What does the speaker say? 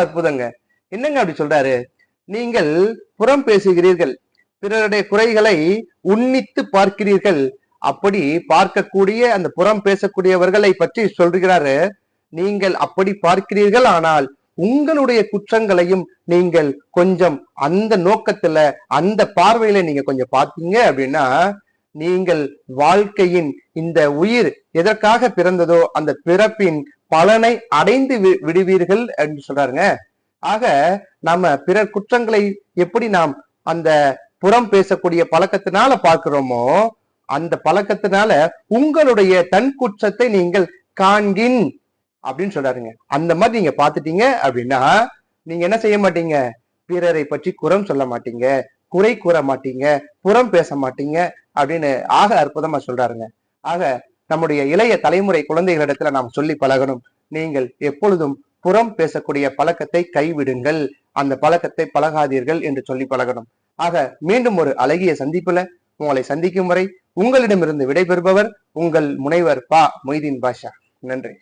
அற்புதங்க. என்னங்க அப்படி சொல்றாரு? நீங்கள் புறம் பேசுகிறீர்கள். பிறருடைய குறைகளை உன்னித்து பார்க்கிறீர்கள். அப்படி பார்க்கக்கூடிய அந்த புறம் பேசக்கூடியவர்களை பற்றி சொல்கிறாரு. நீங்கள் அப்படி பார்க்கிறீர்கள் ஆனால் உங்களுடைய குற்றங்களையும் நீங்கள் கொஞ்சம் அந்த நோக்கத்துல அந்த பார்வையில நீங்க கொஞ்சம் பார்த்தீங்க அப்படின்னா நீங்கள் வாழ்க்கையின் இந்த உயிர் எதற்காக பிறந்ததோ அந்த பிறப்பின் பலனை அடைந்து வி- விடுவீர்கள் என்று சொல்றாருங்க. ஆக நம்ம பிறர் குற்றங்களை எப்படி நாம் அந்த புறம் பேசக்கூடிய பழக்கத்தினால பார்க்கிறோமோ அந்த பழக்கத்தினால உங்களுடைய தன் குற்றத்தை நீங்கள் காண்கின் அப்படின்னு சொல்றாருங்க. அந்த மாதிரி நீங்க பாத்துட்டீங்க அப்படின்னா நீங்க என்ன செய்ய மாட்டீங்க? பிறரை பற்றி குறம் சொல்ல மாட்டீங்க. குறை கூற மாட்டீங்க. புறம் பேச மாட்டீங்க அப்படின்னு ஆக அற்புதமா சொல்றாருங்க. ஆக நம்முடைய இளைய தலைமுறை குழந்தைகளிடத்துல நாம் சொல்லி பழகணும். நீங்கள் எப்பொழுதும் புறம் பேசக்கூடிய பழக்கத்தை கைவிடுங்கள். அந்த பழக்கத்தை பழகாதீர்கள் என்று சொல்லி பழகணும். ஆக மீண்டும் ஒரு அழகிய சந்திப்புல உங்களை சந்திக்கும் வரை உங்களிடமிருந்து விடைபெறுபவர் உங்கள் முனைவர் பா மொய்தீன் பாஷா. நன்றி.